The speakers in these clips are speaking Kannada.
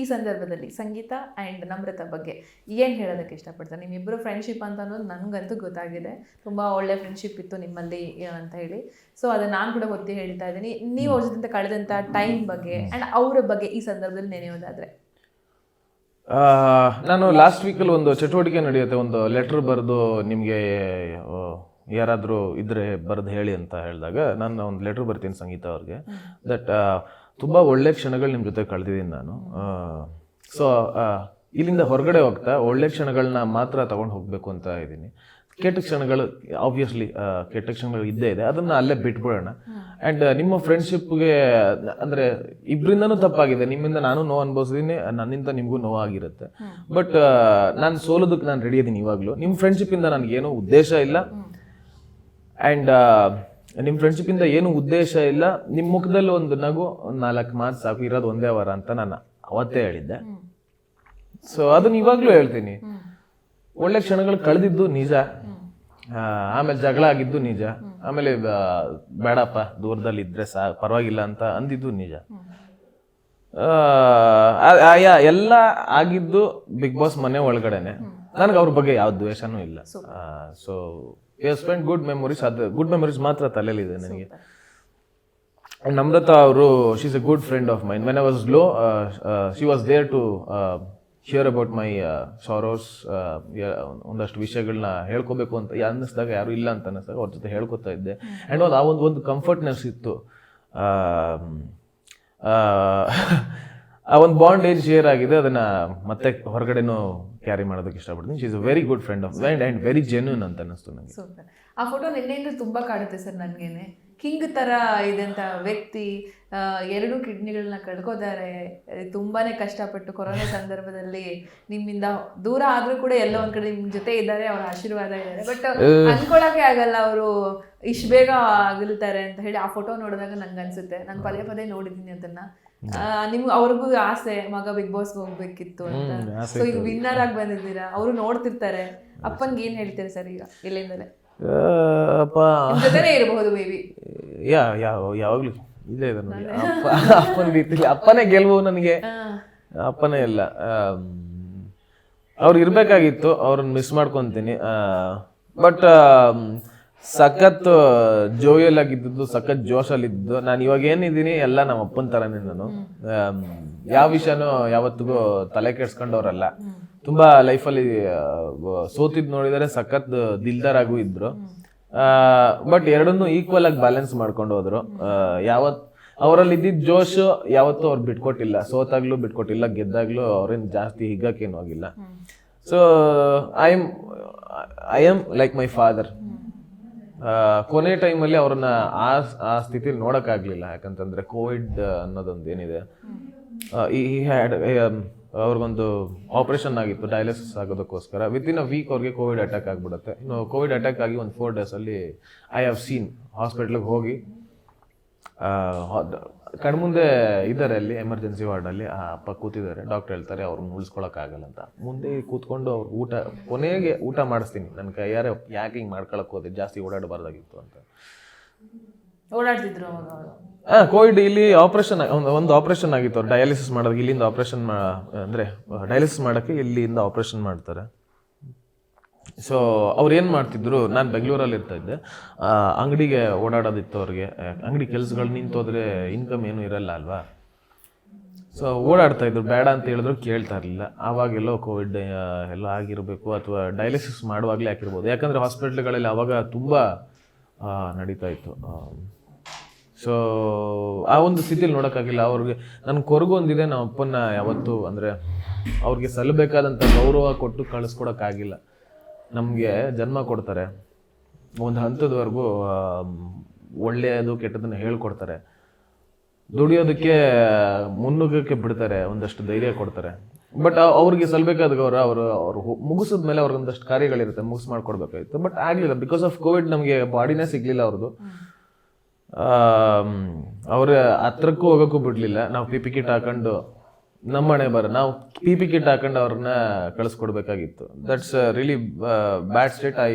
ಈ ಸಂದರ್ಭದಲ್ಲಿ ಸಂಗೀತ ಆ್ಯಂಡ್ ನಮ್ರತಾ ಬಗ್ಗೆ ಏನು ಹೇಳೋದಕ್ಕೆ ಇಷ್ಟಪಡ್ತಾರೆ? ನಿಮ್ಮಿಬ್ಬರು ಫ್ರೆಂಡ್ಶಿಪ್ ಅಂತ ಅನ್ನೋದು ನನಗಂತೂ ಗೊತ್ತಾಗಿದೆ. ತುಂಬ ಒಳ್ಳೆ ಫ್ರೆಂಡ್ಶಿಪ್ ಇತ್ತು ನಿಮ್ಮಲ್ಲಿ ಅಂತ ಹೇಳಿ. ಸೊ ಅದನ್ನ ನಾನು ಕೂಡ ಒತ್ತಿ ಹೇಳ್ತಾ ಇದ್ದೀನಿ. ನೀವು ಅವ್ರ ಜೊತೆ ಕಳೆದಂಥ ಟೈಮ್ ಬಗ್ಗೆ ಆ್ಯಂಡ್ ಅವರ ಬಗ್ಗೆ ಈ ಸಂದರ್ಭದಲ್ಲಿ ನೆನೆಯೋದಾದರೆ. ನಾನು ಲಾಸ್ಟ್ ವೀಕಲ್ಲಿ ಒಂದು ಚಟುವಟಿಕೆ ನಡೆಯುತ್ತೆ. ಒಂದು ಲೆಟ್ರ್ ಬರೆದು ನಿಮಗೆ ಯಾರಾದರೂ ಇದ್ರೆ ಬರೆದು ಹೇಳಿ ಅಂತ ಹೇಳಿದಾಗ ನಾನು ಒಂದು ಲೆಟ್ರ್ ಬರ್ತೀನಿ ಸಂಗೀತ ಅವ್ರಿಗೆ. ದಟ್ ತುಂಬ ಒಳ್ಳೆ ಕ್ಷಣಗಳು ನಿಮ್ಮ ಜೊತೆ ಕಳೆದಿದ್ದೀನಿ ನಾನು. ಸೊ ಇಲ್ಲಿಂದ ಹೊರಗಡೆ ಹೋಗ್ತಾ ಒಳ್ಳೆ ಕ್ಷಣಗಳನ್ನ ಮಾತ್ರ ತಗೊಂಡು ಹೋಗಬೇಕು ಅಂತ ಇದ್ದೀನಿ. ಕೆಟ್ಟ ಕ್ಷಣಗಳು ಆಬ್ವಿಯಸ್ಲಿ ಕೆಟ್ಟ ಕ್ಷಣಗಳು ಇದ್ದೇ ಇದೆ. ಅದನ್ನು ಅಲ್ಲೇ ಬಿಟ್ಬಿಡೋಣ. ಆ್ಯಂಡ್ ನಿಮ್ಮ ಫ್ರೆಂಡ್ಶಿಪ್ಗೆ ಅಂದರೆ ಇಬ್ಬರಿಂದನೂ ತಪ್ಪಾಗಿದೆ. ನಿಮ್ಮಿಂದ ನಾನು ನೋವು ಅನುಭವಿಸಿದ್ದೀನಿ ನನ್ನಿಂದ ನಿಮಗೂ ನೋವಾಗಿರುತ್ತೆ ಬಟ್ ನಾನು ಸೋಲೋದಕ್ಕೆ ನಾನು ರೆಡಿ ಇದ್ದೀನಿ ಇವಾಗಲೂ. ನಿಮ್ಮ ಫ್ರೆಂಡ್ಶಿಪ್ಪಿಂದ ನನಗೇನು ಉದ್ದೇಶ ಇಲ್ಲ. ಆ್ಯಂಡ್ ನಿಮ್ಮ ಫ್ರೆಂಡ್ಶಿಪ್ಪಿಂದ ಏನು ಉದ್ದೇಶ ಇಲ್ಲ ನಿಮ್ಮ ಮುಖದಲ್ಲಿ ಒಂದು ನಗು ಒಂದು ನಾಲ್ಕು ಮಾತು ಸಾಕು ಇರೋದು ಒಂದೇ ವಾರ ಅಂತ ನಾನು ಅವತ್ತೇ ಹೇಳಿದ್ದೆ. ಸೊ ಅದನ್ನ ಇವಾಗಲೂ ಹೇಳ್ತೀನಿ. ಒಳ್ಳೆ ಕ್ಷಣಗಳು ಕಳೆದಿದ್ದು ನಿಜ. ಆಮೇಲೆ ಜಗಳ ಆಗಿದ್ದು ನಿಜ. ಆಮೇಲೆ ಬೇಡಪ್ಪ ದೂರದಲ್ಲಿ ಇದ್ರೆ ಸಾ ಪರವಾಗಿಲ್ಲ ಅಂತ ಅಂದಿದ್ದು ನಿಜ. ಎಲ್ಲ ಆಗಿದ್ದು ಬಿಗ್ ಬಾಸ್ ಮನೆ ಒಳಗಡೆನೆ. ನನಗೆ ಅವ್ರ ಬಗ್ಗೆ ಯಾವ ದ್ವೇಷನೂ ಇಲ್ಲ. ಸೊ ಸ್ಪೆಂಡ್ ಗುಡ್ ಮೆಮೊರೀಸ್ ಅದು ಗುಡ್ ಮೆಮೊರೀಸ್ ಮಾತ್ರ ತಲೆಯಲ್ಲಿದೆ ನನಗೆ. ನಮ್ರತಾ ಅವರು she's a good friend of mine when I was low she was there to hear about my sorrows ಒಂದಷ್ಟು ವಿಷಯಗಳನ್ನ ಹೇಳ್ಕೋಬೇಕು ಅಂತ. ಯಾ- ಅನ್ನಿಸ್ದಾಗ ಯಾರು ಇಲ್ಲ ಅಂತ ಅನ್ನಿಸ್ದಾಗ ಅವ್ರ ಜೊತೆ ಹೇಳ್ಕೊತಾ ಇದ್ದೆ. ಆ್ಯಂಡ್ ಒಂದು ಆ ಒಂದು ಒಂದು ಕಂಫರ್ಟ್ನೆಸ್ ಇತ್ತು. ಆ ಒಂದು ಬಾಂಡ್ ಏಜ್ ಶೇರ್ ಆಗಿದೆ. ಅದನ್ನ ಮತ್ತೆ ಹೊರಗಡೆನೂ ಕ್ಯಾರಿ ಮಾಡೋದಕ್ಕೆ ಇಷ್ಟಪಡ್ತೀನಿ. She is a very good friend of mind and very genuine ಅಂತ ಅನ್ನಿಸ್ತು ನನಗೆ ಸೂಪರ್ ಆ ಫೋಟೋ ನಿನ್ನೆಯಿಂದ ತುಂಬ ಕಾಡುತ್ತೆ ಸರ್ ನನಗೇನೆ. ಕಿಂಗ್ ಥರ ಇದಂತ ವ್ಯಕ್ತಿ ಎರಡು ಕಿಡ್ನಿಗಳನ್ನ ಕಳ್ಕೋತಾರೆ. ತುಂಬಾನೇ ಕಷ್ಟಪಟ್ಟು ಕೊರೋನಾ ಸಂದರ್ಭದಲ್ಲಿ ನಿಮ್ಮಿಂದ ದೂರ ಆದ್ರೂ ಕೂಡ ಎಲ್ಲೋ ಒಂದ್ ಕಡೆ ನಿಮ್ಮ ಜೊತೆ ಇದ್ದಾರೆ ಅವ್ರ ಆಶೀರ್ವಾದ ಇದ್ದಾರೆ. ಬಟ್ ಅನ್ಕೊಳಕ್ಕೆ ಆಗಲ್ಲ ಅವರು ಇಷ್ಟು ಬೇಗ ಆಗಲ್ತಾರೆ ಅಂತ ಹೇಳಿ ಆ ಫೋಟೋ ನೋಡಿದಾಗ ನಂಗೆ ಅನ್ಸುತ್ತೆ ನಾನು ಪದೇ ಪದೇ ನೋಡಿದ್ದೀನಿ ಅದನ್ನ. ನಿಮ್ಗೆ ಅವ್ರಿಗೂ ಆಸೆ ಮಗ ಬಿಗ್ ಬಾಸ್ಗೆ ಹೋಗ್ಬೇಕಿತ್ತು ಅಂತ. ಸೊ ಈಗ ವಿನ್ನರ್ ಆಗಿ ಬಂದಿದ್ದೀರಾ ಅವರು ನೋಡ್ತಿರ್ತಾರೆ. ಅಪ್ಪನ್ಗೆ ಏನ್ ಹೇಳ್ತೀರಿ ಸರ್ ಈಗ ಇಲ್ಲಿಂದಲೇ? ಅಪ್ಪ. ಇರಬಹುದು ಮೇ ಬಿ ಯಾ ಯಾವ ಯಾವಾಗ್ಲೂ ಇಲ್ಲೇ ಇದೆ ನನಗೆ ಅಪ್ಪ ಅಪ್ಪನ ರೀತಿಲಿ ಅಪ್ಪನೇ ಗೆಲುವು ನನಗೆ. ಅಪ್ಪನೇ ಇಲ್ಲ. ಅವ್ರು ಇರ್ಬೇಕಾಗಿತ್ತು ಅವ್ರನ್ನ ಮಿಸ್ ಮಾಡ್ಕೊತೀನಿ. ಬಟ್ ಸಖತ್ ಜೋಯಲ್ ಆಗಿದ್ದು ಸಖತ್ ಜೋಶಲ್ಲಿ ಇದ್ದು ನಾನು ಇವಾಗ ಏನಿದ್ದೀನಿ ಎಲ್ಲ ನಮ್ಮ ಅಪ್ಪನ ಥರನೇ ನಾನು. ಯಾವ ವಿಷಯನೂ ಯಾವತ್ತಿಗೂ ತಲೆ ಕೆಡ್ಸ್ಕೊಂಡವ್ರಲ್ಲ. ತುಂಬಾ ಲೈಫಲ್ಲಿ ಸೋತಿದ್ ನೋಡಿದರೆ ಸಖತ್ ದಿಲ್ದಾರಾಗೂ ಇದ್ರು. ಬಟ್ ಎರಡನ್ನೂ ಈಕ್ವಲ್ ಆಗಿ ಬ್ಯಾಲೆನ್ಸ್ ಮಾಡ್ಕೊಂಡು ಹೋದ್ರು. ಯಾವತ್ ಅವರಲ್ಲಿ ಇದ್ದಿದ್ದ ಜೋಶ್ ಯಾವತ್ತೂ ಅವ್ರು ಬಿಟ್ಕೊಟ್ಟಿಲ್ಲ. ಸೋತಾಗ್ಲೂ ಬಿಟ್ಕೊಟ್ಟಿಲ್ಲ ಗೆದ್ದಾಗ್ಲೂ ಅವ್ರೇನು ಜಾಸ್ತಿ ಹಿಗ್ಗಕ್ಕೇನು ಹೋಗಿಲ್ಲ so I am I am like my father ಕೊನೆ ಟೈಮಲ್ಲಿ ಅವ್ರನ್ನ ಆ ಆ ಸ್ಥಿತಿಲಿ ನೋಡೋಕ್ಕಾಗಲಿಲ್ಲ. ಯಾಕಂತಂದ್ರೆ ಕೋವಿಡ್ ಅನ್ನೋದೊಂದು ಏನಿದೆ. ಈ ಹ್ಯಾಡ್ ಅವ್ರಿಗೊಂದು ಆಪರೇಷನ್ ಆಗಿತ್ತು ಡಯಾಲಿಸಿಸ್ ಆಗೋದಕ್ಕೋಸ್ಕರ. ವಿತ್ ಇನ್ ಅ ವೀಕ್ ಅವ್ರಿಗೆ ಕೋವಿಡ್ ಅಟ್ಯಾಕ್ ಆಗಿಬಿಡುತ್ತೆ. ಇನ್ನು ಕೋವಿಡ್ ಅಟ್ಯಾಕ್ ಆಗಿ ಒಂದು ಫೋರ್ ಡೇಸಲ್ಲಿ ಐ ಹ್ಯಾವ್ ಸೀನ್ ಹಾಸ್ಪಿಟ್ಲಿಗೆ ಹೋಗಿ. ಕಣ್ಮುಂದೆ ಇದ್ದಾರೆ ಅಲ್ಲಿ ಎಮರ್ಜೆನ್ಸಿ ವಾರ್ಡಲ್ಲಿ ಆ ಅಪ್ಪ ಕೂತಿದ್ದಾರೆ. ಡಾಕ್ಟರ್ ಹೇಳ್ತಾರೆ ಅವ್ರನ್ನ ಉಳಿಸ್ಕೊಳಕ್ಕಾಗಲ್ಲ ಅಂತ. ಮುಂದೆ ಕೂತ್ಕೊಂಡು ಅವ್ರು ಊಟ ಕೊನೆಗೆ ಊಟ ಮಾಡಿಸ್ತೀನಿ. ನನ್ನ ಕೈಯಾರೆ ಯಾಕೆ ಹಿಂಗೆ ಮಾಡ್ಕೊಳಕ್ ಹೋದೆ? ಜಾಸ್ತಿ ಓಡಾಡಬಾರ್ದಾಗಿತ್ತು ಅಂತ. ಓಡಾಡ್ತಿದ್ರು ಹಾಂ ಕೋವಿಡ್ ಇಲ್ಲಿ ಆಪರೇಷನ್ ಒಂದು ಒಂದು ಆಪರೇಷನ್ ಆಗಿತ್ತು. ಅವ್ರು ಡಯಾಲಿಸಿಸ್ ಮಾಡೋದಕ್ಕೆ ಇಲ್ಲಿಂದ ಆಪರೇಷನ್ ಮಾ ಅಂದರೆ ಡಯಾಲಿಸಿಸ್ ಮಾಡೋಕ್ಕೆ ಇಲ್ಲಿಂದ ಆಪರೇಷನ್ ಮಾಡ್ತಾರೆ. ಸೊ ಅವ್ರು ಏನು ಮಾಡ್ತಿದ್ರು, ನಾನು ಬೆಂಗಳೂರಲ್ಲಿ ಇರ್ತಾ ಇದ್ದೆ. ಅಂಗಡಿಗೆ ಓಡಾಡೋದಿತ್ತು ಅವ್ರಿಗೆ. ಅಂಗಡಿ ಕೆಲಸಗಳು ನಿಂತೋದ್ರೆ ಇನ್ಕಮ್ ಏನೂ ಇರಲ್ಲ ಅಲ್ವಾ? ಸೊ ಓಡಾಡ್ತಾ ಇದ್ರು. ಬೇಡ ಅಂತ ಹೇಳಿದ್ರು, ಕೇಳ್ತಾ ಇರಲಿಲ್ಲ. ಆವಾಗೆಲ್ಲೋ ಕೋವಿಡ್ ಎಲ್ಲ ಆಗಿರಬೇಕು ಅಥವಾ ಡಯಾಲಿಸಿಸ್ ಮಾಡುವಾಗಲೇ ಆಗಿರ್ಬೋದು. ಯಾಕಂದರೆ ಹಾಸ್ಪಿಟ್ಲ್ಗಳಲ್ಲಿ ಆವಾಗ ತುಂಬ ನಡೀತಾ ಇತ್ತು. ಸೊ ಆ ಒಂದು ಸ್ಥಿತಿಲಿ ನೋಡೋಕ್ಕಾಗಿಲ್ಲ. ಅವ್ರಿಗೆ ನನ್ನ ಕೊರಗು ಒಂದಿದೆ ನಮ್ಮ ಅಪ್ಪನ ಯಾವತ್ತೂ ಅಂದರೆ ಅವ್ರಿಗೆ ಸಲ್ಲಬೇಕಾದಂಥ ಗೌರವ ಕೊಟ್ಟು ಕಳಿಸ್ಕೊಡೋಕ್ಕಾಗಿಲ್ಲ. ನಮಗೆ ಜನ್ಮ ಕೊಡ್ತಾರೆ. ಒಂದು ಹಂತದವರೆಗೂ ಒಳ್ಳೆಯದು ಕೆಟ್ಟದನ್ನು ಹೇಳ್ಕೊಡ್ತಾರೆ. ದುಡಿಯೋದಕ್ಕೆ, ಮುನ್ನುಗ್ಗಕ್ಕೆ ಬಿಡ್ತಾರೆ, ಒಂದಷ್ಟು ಧೈರ್ಯ ಕೊಡ್ತಾರೆ. ಬಟ್ ಅವ್ರಿಗೆ ಸಲ್ಬೇಕಾದ ಅವರು ಅವರು ಮುಗಿಸಿದ ಮೇಲೆ ಅವ್ರಿಗೆ ಒಂದಷ್ಟು ಕಾರ್ಯಗಳಿರುತ್ತೆ, ಮುಗಿಸ್ ಮಾಡ್ಕೊಡ್ಬೇಕಾಗಿತ್ತು ಬಟ್ ಆಗಲಿಲ್ಲ ಬಿಕಾಸ್ ಆಫ್ ಕೋವಿಡ್ ನಮಗೆ ಬಾಡಿನೇ ಸಿಗ್ಲಿಲ್ಲ ಅವ್ರದ್ದು. ಅವ್ರ ಹತ್ರಕ್ಕೂ ಹೋಗೋಕ್ಕೂ ಬಿಡ್ಲಿಲ್ಲ. ನಾವು ಪಿ ಪಿ ಕಿಟ್ ಹಾಕೊಂಡು ನಮ್ಮ ಮನೆ ಬರ ನಾವು ಪಿ ಪಿ ಕಿಟ್ ಹಾಕೊಂಡು ಅವ್ರನ್ನ ಕಳಿಸ್ಕೊಡ್ಬೇಕಾಗಿತ್ತು. That's really bad state I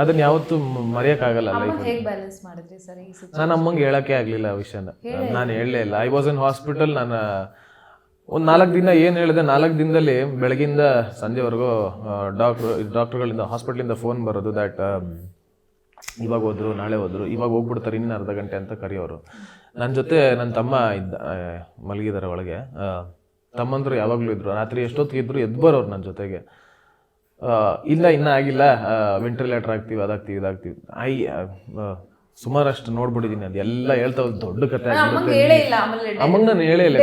ಅದನ್ನ ಯಾವತ್ತೂ ಮರೆಯಕ್ಕಾಗಲ್ಲ ಲೈಫ್ ನಾನು ಅಮ್ಮಂಗೆ ಹೇಳಕ್ಕೆ ಆಗ್ಲಿಲ್ಲ ಆ ವಿಷಯನ. ನಾನು ಹೇಳಲೇ ಇಲ್ಲ. ಐ ವಾಸ್ ಇನ್ ಹಾಸ್ಪಿಟಲ್ ನಾನು ಒಂದು ನಾಲ್ಕು ದಿನ ಏನು ಹೇಳಿದೆ ನಾಲ್ಕು ದಿನದಲ್ಲಿ ಬೆಳಗಿಂದ ಸಂಜೆವರೆಗೂ ಡಾಕ್ಟ್ರು ಡಾಕ್ಟ್ರುಗಳಿಂದ ಹಾಸ್ಪಿಟ್ಲಿಂದ ಫೋನ್ ಬರೋದು ದ್ಯಾಟ್ ಇವಾಗ ಹೋದ್ರು ನಾಳೆ ಹೋದ್ರು ಇವಾಗ ಹೋಗ್ಬಿಡ್ತಾರೆ ಇನ್ನು ಅರ್ಧ ಗಂಟೆ ಅಂತ ಕರೆಯೋರು. ನನ್ನ ಜೊತೆ ನನ್ನ ತಮ್ಮ ಇದ್ದ ಮಲಗಿದಾರೆ ಮಲಗಿದ್ದಾರೆ ಒಳಗೆ ತಮ್ಮಂದ್ರು ಯಾವಾಗಲೂ ಇದ್ರು. ರಾತ್ರಿ ಎಷ್ಟೊತ್ತಿಗೆ ಇದ್ರು ಎದ್ದು ಬರೋರು ನನ್ನ ಜೊತೆಗೆ. ಇಲ್ಲ ಇನ್ನೂ ಆಗಿಲ್ಲ. ವೆಂಟಿಲೇಟರ್ ಆಗ್ತೀವಿ ಅದಾಗ್ತೀವಿ ಇದಾಗ್ತೀವಿ ಐ ಸುಮಾರಷ್ಟು ನೋಡ್ಬಿಟ್ಟಿದ್ದೀನಿ ಅದೆಲ್ಲ ಹೇಳ್ತಾ ಒಂದು ದೊಡ್ಡ ಕತೆ ಅಮ್ಮಂಗೆ ನಾನು ಹೇಳೇ ಇಲ್ಲ.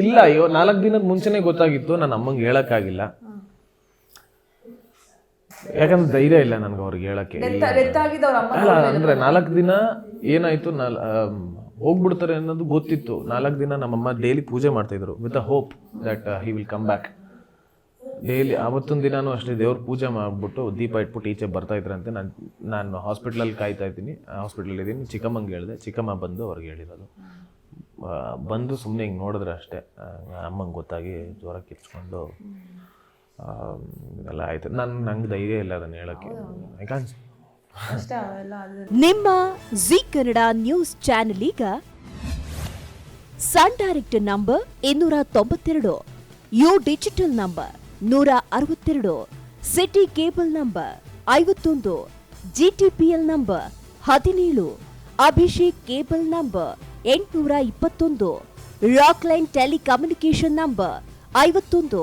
ಇಲ್ಲ ಅಯ್ಯೋ ನಾಲ್ಕು ದಿನದ ಮುಂಚೆನೆ ಗೊತ್ತಾಗಿತ್ತು. ನಾನು ಅಮ್ಮಂಗೆ ಹೇಳಕ್ಕಾಗಿಲ್ಲ. ಯಾಕಂದ್ರೆ ಧೈರ್ಯ ಇಲ್ಲ ನನ್ಗೆ ಅವ್ರಿಗೆ ಹೇಳಕ್ಕೆ. ಅಲ್ಲ ಅಂದ್ರೆ ನಾಲ್ಕು ದಿನ ಏನಾಯ್ತು ನಾಲ್ ಹೋಗ್ಬಿಡ್ತಾರೆ ಅನ್ನೋದು ಗೊತ್ತಿತ್ತು. ನಾಲ್ಕು ದಿನ ನಮ್ಮಮ್ಮ ಡೈಲಿ ಪೂಜೆ ಮಾಡ್ತಾ ಇದ್ರು with a hope that he will come back daily ಅವತ್ತೊಂದು ದಿನಾನು ಅಷ್ಟೇ ದೇವ್ರ ಪೂಜೆ ಮಾಡಿಬಿಟ್ಟು ದೀಪ ಇಟ್ಬಿಟ್ಟು ಈಚೆ ಬರ್ತಾ ಇದ್ರಂತೆ ನಾನು ನಾನು ಹಾಸ್ಪಿಟ್ಲಲ್ಲಿ ಕಾಯ್ತಾ ಇದ್ದೀನಿ. ಹಾಸ್ಪಿಟ್ಲಲ್ಲಿ ಇದ್ದೀನಿ. ಚಿಕ್ಕಮ್ಮಂಗೆ ಹೇಳಿದೆ. ಚಿಕ್ಕಮ್ಮ ಬಂದು ಅವ್ರಿಗೆ ಹೇಳಿರೋದು. ಬಂದು ಸುಮ್ಮನೆ ಹಿಂಗೆ ನೋಡಿದ್ರೆ ಅಷ್ಟೇ. ಅಮ್ಮಂಗೆ ಗೊತ್ತಾಗಿ ಜ್ವರ ಕಿರ್ಚ್ಕೊಂಡು ಇದೆಲ್ಲ ಆಯ್ತು. ನಾನು ನಂಗೆ ಧೈರ್ಯ ಇಲ್ಲ ಅದನ್ನ ಹೇಳಕ್ಕೆ. ನಿಮ್ಮ ಜಿ ಕನ್ನಡ ನ್ಯೂಸ್ ಚಾನೆಲ್ ಈಗ ಸನ್ ಡೈರೆಕ್ಟ್ ನಂಬರ್ ಇನ್ನೂರ ತೊಂಬತ್ತೆರಡು ಯು ಡಿಜಿಟಲ್ ನಂಬರ್ ನೂರ ಅರವತ್ತೆರಡು ಸಿಟಿ ಕೇಬಲ್ ನಂಬರ್ ಐವತ್ತೊಂದು ಜಿಟಿಪಿಎಲ್ ನಂಬರ್ ಹದಿನೇಳು ಅಭಿಷೇಕ್ ಕೇಬಲ್ ನಂಬರ್ ಎಂಟುನೂರ ಇಪ್ಪತ್ತೊಂದು ರಾಕ್ಲೈನ್ ಟೆಲಿಕಮ್ಯುನಿಕೇಶನ್ ನಂಬರ್ ಐವತ್ತೊಂದು